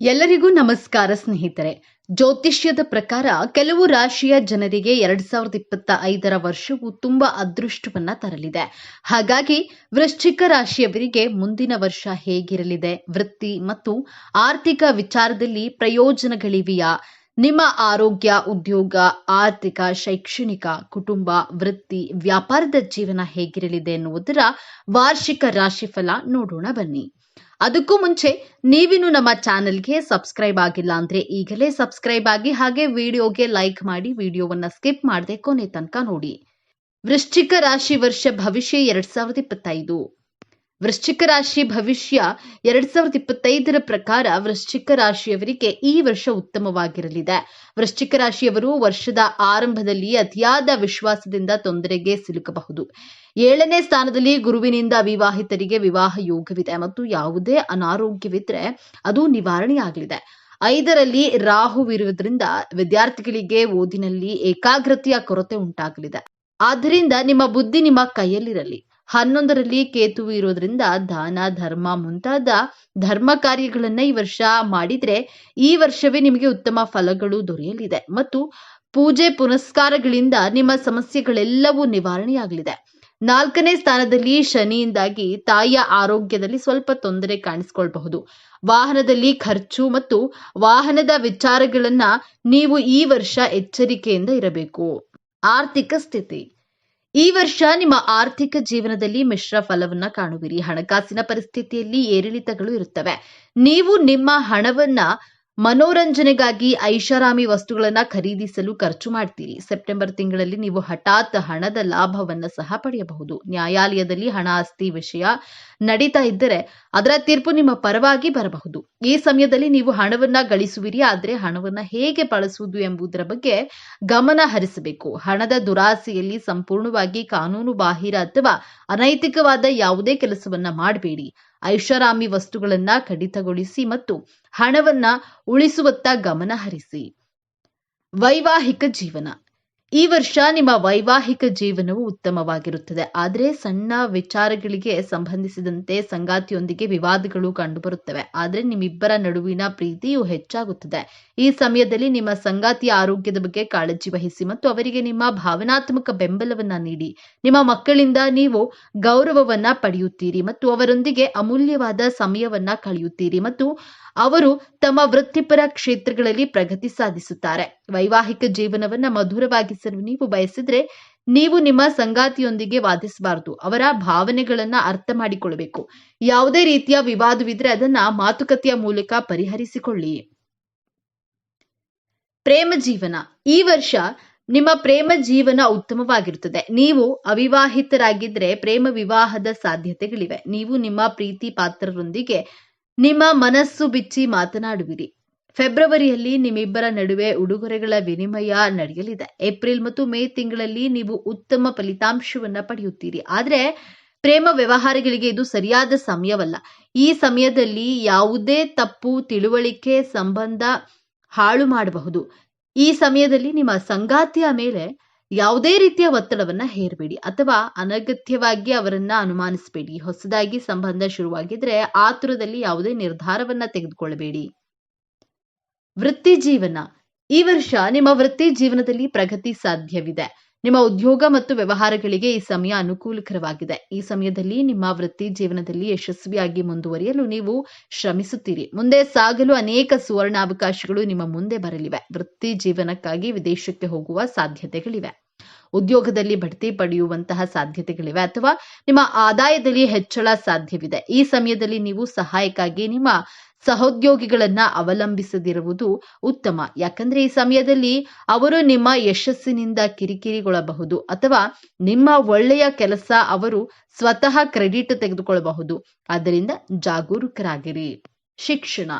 ಎಲ್ಲರಿಗೂ ನಮಸ್ಕಾರ ಸ್ನೇಹಿತರೆ. ಜ್ಯೋತಿಷ್ಯದ ಪ್ರಕಾರ ಕೆಲವು ರಾಶಿಯ ಜನರಿಗೆ ಎರಡ್ ಸಾವಿರದ ಇಪ್ಪತ್ತ ಐದರ ವರ್ಷವು ತುಂಬಾ ಅದೃಷ್ಟವನ್ನ ತರಲಿದೆ. ಹಾಗಾಗಿ ವೃಶ್ಚಿಕ ರಾಶಿಯವರಿಗೆ ಮುಂದಿನ ವರ್ಷ ಹೇಗಿರಲಿದೆ? ವೃತ್ತಿ ಮತ್ತು ಆರ್ಥಿಕ ವಿಚಾರದಲ್ಲಿ ಪ್ರಯೋಜನಗಳಿವೆಯಾ? ನಿಮ್ಮ ಆರೋಗ್ಯ, ಉದ್ಯೋಗ, ಆರ್ಥಿಕ, ಶೈಕ್ಷಣಿಕ, ಕುಟುಂಬ, ವೃತ್ತಿ, ವ್ಯಾಪಾರದ ಜೀವನ ಹೇಗಿರಲಿದೆ ಎನ್ನುವುದರ ವಾರ್ಷಿಕ ರಾಶಿಫಲ ನೋಡೋಣ ಬನ್ನಿ. ಅದಕ್ಕೂ ಮುಂಚೆ ನೀವಿನ್ನು ನಮ್ಮ ಚಾನೆಲ್ಗೆ ಸಬ್ಸ್ಕ್ರೈಬ್ ಆಗಿಲ್ಲ ಅಂದ್ರೆ ಈಗಲೇ ಸಬ್ಸ್ಕ್ರೈಬ್ ಆಗಿ ಹಾಗೆ ವಿಡಿಯೋಗೆ ಲೈಕ್ ಮಾಡಿ ವಿಡಿಯೋವನ್ನ ಸ್ಕಿಪ್ ಮಾಡದೆ ಕೊನೆ ತನಕ ನೋಡಿ. ವೃಶ್ಚಿಕ ರಾಶಿ ವರ್ಷ ಭವಿಷ್ಯ ಎರಡ್ ಸಾವಿರದ ಇಪ್ಪತ್ತೈದು. ವೃಶ್ಚಿಕ ರಾಶಿ ಭವಿಷ್ಯ ಎರಡ್ ಸಾವಿರದ ಇಪ್ಪತ್ತೈದರ ಪ್ರಕಾರ ವೃಶ್ಚಿಕ ರಾಶಿಯವರಿಗೆ ಈ ವರ್ಷ ಉತ್ತಮವಾಗಿರಲಿದೆ. ವೃಶ್ಚಿಕ ರಾಶಿಯವರು ವರ್ಷದ ಆರಂಭದಲ್ಲಿ ಅತಿಯಾದ ವಿಶ್ವಾಸದಿಂದ ತೊಂದರೆಗೆ ಸಿಲುಕಬಹುದು. ಏಳನೇ ಸ್ಥಾನದಲ್ಲಿ ಗುರುವಿನಿಂದ ವಿವಾಹಿತರಿಗೆ ವಿವಾಹ ಯೋಗವಿದೆ ಮತ್ತು ಯಾವುದೇ ಅನಾರೋಗ್ಯವಿದ್ರೆ ಅದು ನಿವಾರಣೆಯಾಗಲಿದೆ. ಐದರಲ್ಲಿ ರಾಹುವಿರುವುದರಿಂದ ವಿದ್ಯಾರ್ಥಿಗಳಿಗೆ ಓದಿನಲ್ಲಿ ಏಕಾಗ್ರತೆಯ ಕೊರತೆ ಉಂಟಾಗಲಿದೆ. ಆದ್ದರಿಂದ ನಿಮ್ಮ ಬುದ್ಧಿ ನಿಮ್ಮ ಕೈಯಲ್ಲಿರಲಿ. ಹನ್ನೊಂದರಲ್ಲಿ ಕೇತು ಇರೋದ್ರಿಂದ ದಾನ, ಧರ್ಮ ಮುಂತಾದ ಧರ್ಮ ಕಾರ್ಯಗಳನ್ನ ಈ ವರ್ಷ ಮಾಡಿದ್ರೆ ಈ ವರ್ಷವೇ ನಿಮಗೆ ಉತ್ತಮ ಫಲಗಳು ದೊರೆಯಲಿದೆ. ಮತ್ತು ಪೂಜೆ ಪುನಸ್ಕಾರಗಳಿಂದ ನಿಮ್ಮ ಸಮಸ್ಯೆಗಳೆಲ್ಲವೂ ನಿವಾರಣೆಯಾಗಲಿದೆ. ನಾಲ್ಕನೇ ಸ್ಥಾನದಲ್ಲಿ ಶನಿಯಿಂದಾಗಿ ತಾಯಿಯ ಆರೋಗ್ಯದಲ್ಲಿ ಸ್ವಲ್ಪ ತೊಂದರೆ ಕಾಣಿಸ್ಕೊಳ್ಬಹುದು. ವಾಹನದಲ್ಲಿ ಖರ್ಚು ಮತ್ತು ವಾಹನದ ವಿಚಾರಗಳನ್ನ ನೀವು ಈ ವರ್ಷ ಎಚ್ಚರಿಕೆಯಿಂದ ಇರಬೇಕು. ಆರ್ಥಿಕ ಸ್ಥಿತಿ. ಈ ವರ್ಷ ನಿಮ್ಮ ಆರ್ಥಿಕ ಜೀವನದಲ್ಲಿ ಮಿಶ್ರ ಫಲವನ್ನ ಕಾಣುವಿರಿ. ಹಣಕಾಸಿನ ಪರಿಸ್ಥಿತಿಯಲ್ಲಿ ಏರಿಳಿತಗಳು ಇರುತ್ತವೆ. ನೀವು ನಿಮ್ಮ ಹಣವನ್ನ ಮನೋರಂಜನೆಗಾಗಿ ಐಷಾರಾಮಿ ವಸ್ತುಗಳನ್ನ ಖರೀದಿಸಲು ಖರ್ಚು ಮಾಡ್ತೀರಿ. ಸೆಪ್ಟೆಂಬರ್ ತಿಂಗಳಲ್ಲಿ ನೀವು ಹಠಾತ್ ಹಣದ ಲಾಭವನ್ನ ಸಹ ಪಡೆಯಬಹುದು. ನ್ಯಾಯಾಲಯದಲ್ಲಿ ಹಣ ಆಸ್ತಿ ವಿಷಯ ನಡೀತಾ ಇದ್ದರೆ ಅದರ ತೀರ್ಪು ನಿಮ್ಮ ಪರವಾಗಿ ಬರಬಹುದು. ಈ ಸಮಯದಲ್ಲಿ ನೀವು ಹಣವನ್ನ ಗಳಿಸುವಿರಿ, ಆದ್ರೆ ಹಣವನ್ನ ಹೇಗೆ ಬಳಸುವುದು ಎಂಬುದರ ಬಗ್ಗೆ ಗಮನ ಹರಿಸಬೇಕು. ಹಣದ ದುರಾಸೆಯಲ್ಲಿ ಸಂಪೂರ್ಣವಾಗಿ ಕಾನೂನು ಬಾಹಿರ ಅಥವಾ ಅನೈತಿಕವಾದ ಯಾವುದೇ ಕೆಲಸವನ್ನ ಮಾಡಬೇಡಿ. ಐಷಾರಾಮಿ ವಸ್ತುಗಳನ್ನ ಕಡಿತಗೊಳಿಸಿ ಮತ್ತು ಹಣವನ್ನ ಉಳಿಸುವತ್ತ ಗಮನ ಹರಿಸಿ ವೈವಾಹಿಕ ಜೀವನ. ಈ ವರ್ಷ ನಿಮ್ಮ ವೈವಾಹಿಕ ಜೀವನವು ಉತ್ತಮವಾಗಿರುತ್ತದೆ. ಆದರೆ ಸಣ್ಣ ವಿಚಾರಗಳಿಗೆ ಸಂಬಂಧಿಸಿದಂತೆ ಸಂಗಾತಿಯೊಂದಿಗೆ ವಿವಾದಗಳು ಕಂಡುಬರುತ್ತವೆ. ಆದರೆ ನಿಮ್ಮಿಬ್ಬರ ನಡುವಿನ ಪ್ರೀತಿಯು ಹೆಚ್ಚಾಗುತ್ತದೆ. ಈ ಸಮಯದಲ್ಲಿ ನಿಮ್ಮ ಸಂಗಾತಿಯ ಆರೋಗ್ಯದ ಬಗ್ಗೆ ಕಾಳಜಿ ವಹಿಸಿ ಮತ್ತು ಅವರಿಗೆ ನಿಮ್ಮ ಭಾವನಾತ್ಮಕ ಬೆಂಬಲವನ್ನ ನೀಡಿ. ನಿಮ್ಮ ಮಕ್ಕಳಿಂದ ನೀವು ಗೌರವವನ್ನ ಪಡೆಯುತ್ತೀರಿ ಮತ್ತು ಅವರೊಂದಿಗೆ ಅಮೂಲ್ಯವಾದ ಸಮಯವನ್ನ ಕಳೆಯುತ್ತೀರಿ ಮತ್ತು ಅವರು ತಮ್ಮ ವೃತ್ತಿಪರ ಕ್ಷೇತ್ರಗಳಲ್ಲಿ ಪ್ರಗತಿ ಸಾಧಿಸುತ್ತಾರೆ. ವೈವಾಹಿಕ ಜೀವನವನ್ನ ಮಧುರವಾಗಿಸಲು ನೀವು ಬಯಸಿದ್ರೆ ನೀವು ನಿಮ್ಮ ಸಂಗಾತಿಯೊಂದಿಗೆ ವಾದಿಸಬಾರದು. ಅವರ ಭಾವನೆಗಳನ್ನ ಅರ್ಥ ಮಾಡಿಕೊಳ್ಬೇಕು. ಯಾವುದೇ ರೀತಿಯ ವಿವಾದವಿದ್ರೆ ಅದನ್ನ ಮಾತುಕತೆಯ ಮೂಲಕ ಪರಿಹರಿಸಿಕೊಳ್ಳಿ. ಪ್ರೇಮ ಜೀವನ. ಈ ವರ್ಷ ನಿಮ್ಮ ಪ್ರೇಮ ಜೀವನ ಉತ್ತಮವಾಗಿರುತ್ತದೆ. ನೀವು ಅವಿವಾಹಿತರಾಗಿದ್ರೆ ಪ್ರೇಮ ವಿವಾಹದ ಸಾಧ್ಯತೆಗಳಿವೆ. ನೀವು ನಿಮ್ಮ ಪ್ರೀತಿ ಪಾತ್ರರೊಂದಿಗೆ ನಿಮ್ಮ ಮನಸ್ಸು ಬಿಚ್ಚಿ ಮಾತನಾಡುವಿರಿ. ಫೆಬ್ರವರಿಯಲ್ಲಿ ನಿಮ್ಮಿಬ್ಬರ ನಡುವೆ ಉಡುಗೊರೆಗಳ ವಿನಿಮಯ ನಡೆಯಲಿದೆ. ಏಪ್ರಿಲ್ ಮತ್ತು ಮೇ ತಿಂಗಳಲ್ಲಿ ನೀವು ಉತ್ತಮ ಫಲಿತಾಂಶವನ್ನ ಪಡೆಯುತ್ತೀರಿ. ಆದರೆ ಪ್ರೇಮ ವ್ಯವಹಾರಗಳಿಗೆ ಇದು ಸರಿಯಾದ ಸಮಯವಲ್ಲ. ಈ ಸಮಯದಲ್ಲಿ ಯಾವುದೇ ತಪ್ಪು, ತಿಳುವಳಿಕೆ, ಸಂಬಂಧ ಹಾಳು ಮಾಡಬಹುದು. ಈ ಸಮಯದಲ್ಲಿ ನಿಮ್ಮ ಸಂಗಾತಿಯ ಮೇಲೆ ಯಾವುದೇ ರೀತಿಯ ಒತ್ತಡವನ್ನ ಹೇರಬೇಡಿ ಅಥವಾ ಅನಗತ್ಯವಾಗಿ ಅವರನ್ನ ಅನುಮಾನಿಸಬೇಡಿ. ಹೊಸದಾಗಿ ಸಂಬಂಧ ಶುರುವಾಗಿದ್ರೆ ಆತುರದಲ್ಲಿ ಯಾವುದೇ ನಿರ್ಧಾರವನ್ನ ತೆಗೆದುಕೊಳ್ಳಬೇಡಿ. ವೃತ್ತಿ ಜೀವನ. ಈ ವರ್ಷ ನಿಮ್ಮ ವೃತ್ತಿ ಜೀವನದಲ್ಲಿ ಪ್ರಗತಿ ಸಾಧ್ಯವಿದೆ. ನಿಮ್ಮ ಉದ್ಯೋಗ ಮತ್ತು ವ್ಯವಹಾರಗಳಿಗೆ ಈ ಸಮಯ ಅನುಕೂಲಕರವಾಗಿದೆ. ಈ ಸಮಯದಲ್ಲಿ ನಿಮ್ಮ ವೃತ್ತಿ ಜೀವನದಲ್ಲಿ ಯಶಸ್ವಿಯಾಗಿ ಮುಂದುವರಿಯಲು ನೀವು ಶ್ರಮಿಸುತ್ತೀರಿ. ಮುಂದೆ ಸಾಗಲು ಅನೇಕ ಸುವರ್ಣ ಅವಕಾಶಗಳು ನಿಮ್ಮ ಮುಂದೆ ಬರಲಿವೆ. ವೃತ್ತಿ ಜೀವನಕ್ಕಾಗಿ ವಿದೇಶಕ್ಕೆ ಹೋಗುವ ಸಾಧ್ಯತೆಗಳಿವೆ. ಉದ್ಯೋಗದಲ್ಲಿ ಬಡ್ತಿ ಪಡೆಯುವಂತಹ ಸಾಧ್ಯತೆಗಳಿವೆ ಅಥವಾ ನಿಮ್ಮ ಆದಾಯದಲ್ಲಿ ಹೆಚ್ಚಳ ಸಾಧ್ಯವಿದೆ. ಈ ಸಮಯದಲ್ಲಿ ನೀವು ಸಹಾಯಕ್ಕಾಗಿ ನಿಮ್ಮ ಸಹೋದ್ಯೋಗಿಗಳನ್ನ ಅವಲಂಬಿಸದಿರುವುದು ಉತ್ತಮ. ಯಾಕಂದ್ರೆ ಈ ಸಮಯದಲ್ಲಿ ಅವರು ನಿಮ್ಮ ಯಶಸ್ಸಿನಿಂದ ಕಿರಿಕಿರಿಗೊಳ್ಳಬಹುದು ಅಥವಾ ನಿಮ್ಮ ಒಳ್ಳೆಯ ಕೆಲಸ ಅವರು ಸ್ವತಃ ಕ್ರೆಡಿಟ್ ತೆಗೆದುಕೊಳ್ಳಬಹುದು. ಆದ್ದರಿಂದ ಜಾಗರೂಕರಾಗಿರಿ. ಶಿಕ್ಷಣ.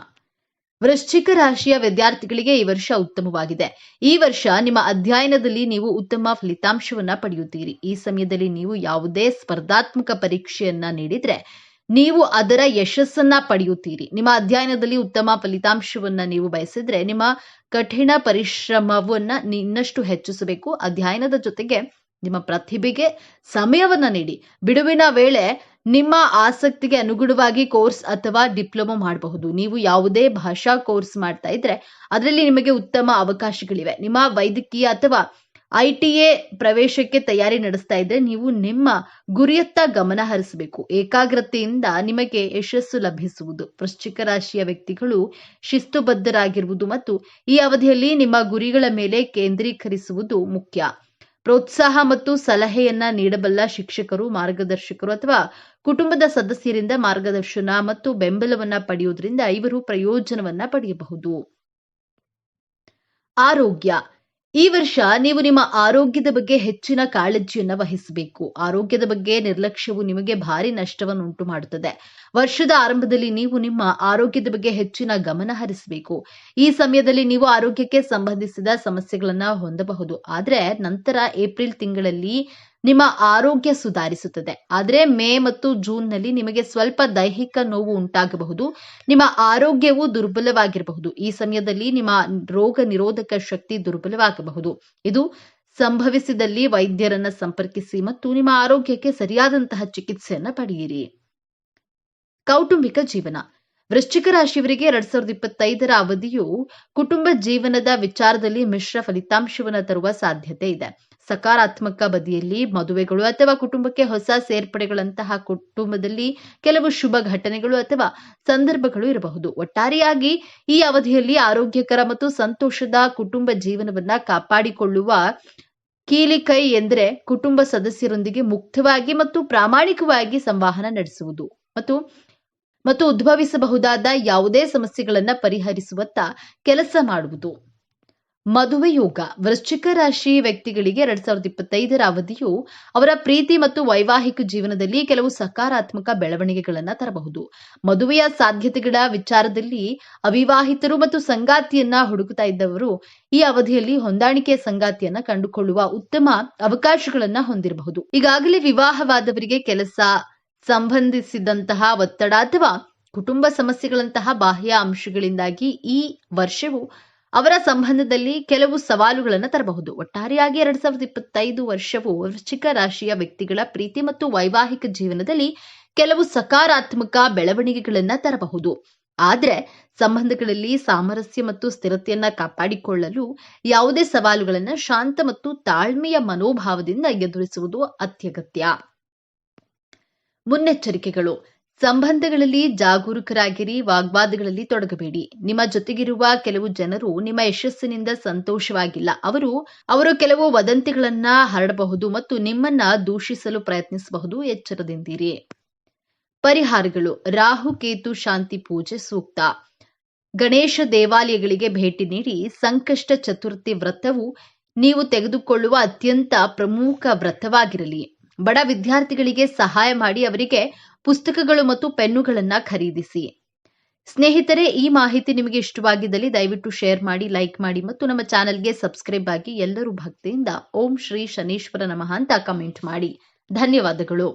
ವೃಶ್ಚಿಕ ರಾಶಿಯ ವಿದ್ಯಾರ್ಥಿಗಳಿಗೆ ಈ ವರ್ಷ ಉತ್ತಮವಾಗಿದೆ. ಈ ವರ್ಷ ನಿಮ್ಮ ಅಧ್ಯಯನದಲ್ಲಿ ನೀವು ಉತ್ತಮ ಫಲಿತಾಂಶವನ್ನ ಪಡೆಯುತ್ತೀರಿ. ಈ ಸಮಯದಲ್ಲಿ ನೀವು ಯಾವುದೇ ಸ್ಪರ್ಧಾತ್ಮಕ ಪರೀಕ್ಷೆಯನ್ನ ನೀಡಿದ್ರೆ ನೀವು ಅದರ ಯಶಸ್ಸನ್ನ ಪಡೆಯುತ್ತೀರಿ. ನಿಮ್ಮ ಅಧ್ಯಯನದಲ್ಲಿ ಉತ್ತಮ ಫಲಿತಾಂಶವನ್ನ ನೀವು ಬಯಸಿದ್ರೆ ನಿಮ್ಮ ಕಠಿಣ ಪರಿಶ್ರಮವನ್ನ ಇನ್ನಷ್ಟು ಹೆಚ್ಚಿಸಬೇಕು. ಅಧ್ಯಯನದ ಜೊತೆಗೆ ನಿಮ್ಮ ಪ್ರತಿಭೆಗೆ ಸಮಯವನ್ನ ನೀಡಿ. ಬಿಡುವಿನ ವೇಳೆ ನಿಮ್ಮ ಆಸಕ್ತಿಗೆ ಅನುಗುಣವಾಗಿ ಕೋರ್ಸ್ ಅಥವಾ ಡಿಪ್ಲೊಮಾ ಮಾಡಬಹುದು. ನೀವು ಯಾವುದೇ ಭಾಷಾ ಕೋರ್ಸ್ ಮಾಡ್ತಾ ಇದ್ರೆ, ಅದರಲ್ಲಿ ನಿಮಗೆ ಉತ್ತಮ ಅವಕಾಶಗಳಿವೆ. ನಿಮ್ಮ ವೈದ್ಯಕೀಯ ಅಥವಾ ಐ ಟಿ ಎ ಪ್ರವೇಶಕ್ಕೆ ತಯಾರಿ ನಡೆಸ್ತಾ ಇದ್ರೆ ನೀವು ನಿಮ್ಮ ಗುರಿಯತ್ತ ಗಮನ ಹರಿಸಬೇಕು. ಏಕಾಗ್ರತೆಯಿಂದ ನಿಮಗೆ ಯಶಸ್ಸು ಲಭಿಸುವುದು. ವೃಶ್ಚಿಕ ರಾಶಿಯ ವ್ಯಕ್ತಿಗಳು ಶಿಸ್ತುಬದ್ಧರಾಗಿರುವುದು ಮತ್ತು ಈ ಅವಧಿಯಲ್ಲಿ ನಿಮ್ಮ ಗುರಿಗಳ ಮೇಲೆ ಕೇಂದ್ರೀಕರಿಸುವುದು ಮುಖ್ಯ. ಪ್ರೋತ್ಸಾಹ ಮತ್ತು ಸಲಹೆಯನ್ನ ನೀಡಬಲ್ಲ ಶಿಕ್ಷಕರು, ಮಾರ್ಗದರ್ಶಕರು ಅಥವಾ ಕುಟುಂಬದ ಸದಸ್ಯರಿಂದ ಮಾರ್ಗದರ್ಶನ ಮತ್ತು ಬೆಂಬಲವನ್ನ ಪಡೆಯುವುದರಿಂದ ಇವರು ಪ್ರಯೋಜನವನ್ನ ಪಡೆಯಬಹುದು. ಆರೋಗ್ಯ. ಈ ವರ್ಷ ನೀವು ನಿಮ್ಮ ಆರೋಗ್ಯದ ಬಗ್ಗೆ ಹೆಚ್ಚಿನ ಕಾಳಜಿಯನ್ನ ವಹಿಸಬೇಕು. ಆರೋಗ್ಯದ ಬಗ್ಗೆ ನಿರ್ಲಕ್ಷ್ಯವು ನಿಮಗೆ ಭಾರಿ ನಷ್ಟವನ್ನು ಉಂಟು ಮಾಡುತ್ತದೆ ವರ್ಷದ ಆರಂಭದಲ್ಲಿ ನೀವು ನಿಮ್ಮ ಆರೋಗ್ಯದ ಬಗ್ಗೆ ಹೆಚ್ಚಿನ ಗಮನ ಹರಿಸಬೇಕು. ಈ ಸಮಯದಲ್ಲಿ ನೀವು ಆರೋಗ್ಯಕ್ಕೆ ಸಂಬಂಧಿಸಿದ ಸಮಸ್ಯೆಗಳನ್ನ ಹೊಂದಬಹುದು. ಆದ್ರೆ ನಂತರ ಏಪ್ರಿಲ್ ತಿಂಗಳಲ್ಲಿ ನಿಮ್ಮ ಆರೋಗ್ಯ ಸುಧಾರಿಸುತ್ತದೆ. ಆದರೆ ಮೇ ಮತ್ತು ಜೂನ್ನಲ್ಲಿ ನಿಮಗೆ ಸ್ವಲ್ಪ ದೈಹಿಕ ನೋವು ಉಂಟಾಗಬಹುದು. ನಿಮ್ಮ ಆರೋಗ್ಯವು ದುರ್ಬಲವಾಗಿರಬಹುದು. ಈ ಸಮಯದಲ್ಲಿ ನಿಮ್ಮ ರೋಗ ನಿರೋಧಕ ಶಕ್ತಿ ದುರ್ಬಲವಾಗಬಹುದು. ಇದು ಸಂಭವಿಸಿದಲ್ಲಿ ವೈದ್ಯರನ್ನ ಸಂಪರ್ಕಿಸಿ ಮತ್ತು ನಿಮ್ಮ ಆರೋಗ್ಯಕ್ಕೆ ಸರಿಯಾದಂತಹ ಚಿಕಿತ್ಸೆಯನ್ನ ಪಡೆಯಿರಿ. ಕೌಟುಂಬಿಕ ಜೀವನ. ವೃಶ್ಚಿಕ ರಾಶಿಯವರಿಗೆ ಎರಡ್ ಸಾವಿರದ ಇಪ್ಪತ್ತೈದರ ಅವಧಿಯು ಕುಟುಂಬ ಜೀವನದ ವಿಚಾರದಲ್ಲಿ ಮಿಶ್ರ ಫಲಿತಾಂಶವನ್ನು ತರುವ ಸಾಧ್ಯತೆ ಇದೆ. ಸಕಾರಾತ್ಮಕ ಬದಿಯಲ್ಲಿ ಮದುವೆಗಳು ಅಥವಾ ಕುಟುಂಬಕ್ಕೆ ಹೊಸ ಸೇರ್ಪಡೆಗಳಂತಹ ಕುಟುಂಬದಲ್ಲಿ ಕೆಲವು ಶುಭ ಘಟನೆಗಳು ಅಥವಾ ಸಂದರ್ಭಗಳು ಇರಬಹುದು. ಒಟ್ಟಾರೆಯಾಗಿ ಈ ಅವಧಿಯಲ್ಲಿ ಆರೋಗ್ಯಕರ ಮತ್ತು ಸಂತೋಷದ ಕುಟುಂಬ ಜೀವನವನ್ನ ಕಾಪಾಡಿಕೊಳ್ಳುವ ಕೀಲಿ ಕೈ ಎಂದರೆ ಕುಟುಂಬ ಸದಸ್ಯರೊಂದಿಗೆ ಮುಕ್ತವಾಗಿ ಮತ್ತು ಪ್ರಾಮಾಣಿಕವಾಗಿ ಸಂವಹನ ನಡೆಸುವುದು. ಮತ್ತು ಮತ್ತು ಉದ್ಭವಿಸಬಹುದಾದ ಯಾವುದೇ ಸಮಸ್ಯೆಗಳನ್ನ ಪರಿಹರಿಸುವತ್ತ ಕೆಲಸ ಮಾಡುವುದು. ಮದುವೆ ಯೋಗ, ವೃಶ್ಚಿಕ ರಾಶಿ ವ್ಯಕ್ತಿಗಳಿಗೆ ಎರಡ್ ಸಾವಿರದ ಇಪ್ಪತ್ತೈದರ ಅವಧಿಯು ಅವರ ಪ್ರೀತಿ ಮತ್ತು ವೈವಾಹಿಕ ಜೀವನದಲ್ಲಿ ಕೆಲವು ಸಕಾರಾತ್ಮಕ ಬೆಳವಣಿಗೆಗಳನ್ನ ತರಬಹುದು. ಮದುವೆಯ ಸಾಧ್ಯತೆಗಳ ವಿಚಾರದಲ್ಲಿ ಅವಿವಾಹಿತರು ಮತ್ತು ಸಂಗಾತಿಯನ್ನ ಹುಡುಕುತ್ತಾ ಇದ್ದವರು ಈ ಅವಧಿಯಲ್ಲಿ ಹೊಂದಾಣಿಕೆಯ ಸಂಗಾತಿಯನ್ನ ಕಂಡುಕೊಳ್ಳುವ ಉತ್ತಮ ಅವಕಾಶಗಳನ್ನ ಹೊಂದಿರಬಹುದು. ಈಗಾಗಲೇ ವಿವಾಹವಾದವರಿಗೆ ಕೆಲಸ ಸಂಬಂಧಿಸಿದಂತಹ ಒತ್ತಡ ಅಥವಾ ಕುಟುಂಬ ಸಮಸ್ಯೆಗಳಂತಹ ಬಾಹ್ಯ ಅಂಶಗಳಿಂದಾಗಿ ಈ ವರ್ಷವು ಅವರ ಸಂಬಂಧದಲ್ಲಿ ಕೆಲವು ಸವಾಲುಗಳನ್ನು ತರಬಹುದು. ಒಟ್ಟಾರೆಯಾಗಿ ಎರಡ್ ಸಾವಿರದ ಇಪ್ಪತ್ತೈದು ವರ್ಷವು ವೃಶ್ಚಿಕ ರಾಶಿಯ ವ್ಯಕ್ತಿಗಳ ಪ್ರೀತಿ ಮತ್ತು ವೈವಾಹಿಕ ಜೀವನದಲ್ಲಿ ಕೆಲವು ಸಕಾರಾತ್ಮಕ ಬೆಳವಣಿಗೆಗಳನ್ನ ತರಬಹುದು. ಆದರೆ ಸಂಬಂಧಗಳಲ್ಲಿ ಸಾಮರಸ್ಯ ಮತ್ತು ಸ್ಥಿರತೆಯನ್ನ ಕಾಪಾಡಿಕೊಳ್ಳಲು ಯಾವುದೇ ಸವಾಲುಗಳನ್ನು ಶಾಂತ ಮತ್ತು ತಾಳ್ಮೆಯ ಮನೋಭಾವದಿಂದ ಎದುರಿಸುವುದು ಅತ್ಯಗತ್ಯ. ಮುನ್ನೆಚ್ಚರಿಕೆಗಳು. ಸಂಬಂಧಗಳಲ್ಲಿ ಜಾಗರೂಕರಾಗಿರಿ, ವಾಗ್ವಾದಗಳಲ್ಲಿ ತೊಡಗಬೇಡಿ. ನಿಮ್ಮ ಜೊತೆಗಿರುವ ಕೆಲವು ಜನರು ನಿಮ್ಮ ಯಶಸ್ಸಿನಿಂದ ಸಂತೋಷವಾಗಿಲ್ಲ. ಅವರು ಅವರು ಕೆಲವು ವದಂತಿಗಳನ್ನ ಹರಡಬಹುದು ಮತ್ತು ನಿಮ್ಮನ್ನ ದೂಷಿಸಲು ಪ್ರಯತ್ನಿಸಬಹುದು. ಎಚ್ಚರದಿಂದಿರಿ. ಪರಿಹಾರಗಳು. ರಾಹು, ಕೇತು, ಶಾಂತಿ ಪೂಜೆ ಸೂಕ್ತ. ಗಣೇಶ ದೇವಾಲಯಗಳಿಗೆ ಭೇಟಿ ನೀಡಿ ಸಂಕಷ್ಟ ಚತುರ್ಥಿ ವ್ರತವು ನೀವು ತೆಗೆದುಕೊಳ್ಳುವ ಅತ್ಯಂತ ಪ್ರಮುಖ ವ್ರತವಾಗಿರಲಿ. ಬಡ ವಿದ್ಯಾರ್ಥಿಗಳಿಗೆ ಸಹಾಯ ಮಾಡಿ ಅವರಿಗೆ ಪುಸ್ತಕಗಳು ಮತ್ತು ಪೆನ್ನುಗಳನ್ನ ಖರೀದಿಸಿ. ಸ್ನೇಹಿತರೆ, ಈ ಮಾಹಿತಿ ನಿಮಗೆ ಇಷ್ಟವಾಗಿದ್ದಲ್ಲಿ ದಯವಿಟ್ಟು ಶೇರ್ ಮಾಡಿ, ಲೈಕ್ ಮಾಡಿ ಮತ್ತು ನಮ್ಮ ಚಾನೆಲ್ಗೆ ಸಬ್ಸ್ಕ್ರೈಬ್ ಆಗಿ ಎಲ್ಲರೂ ಭಕ್ತಿಯಿಂದ ಓಂ ಶ್ರೀ ಶನೀಶ್ವರ ನಮಃ ಅಂತ ಕಮೆಂಟ್ ಮಾಡಿ. ಧನ್ಯವಾದಗಳು.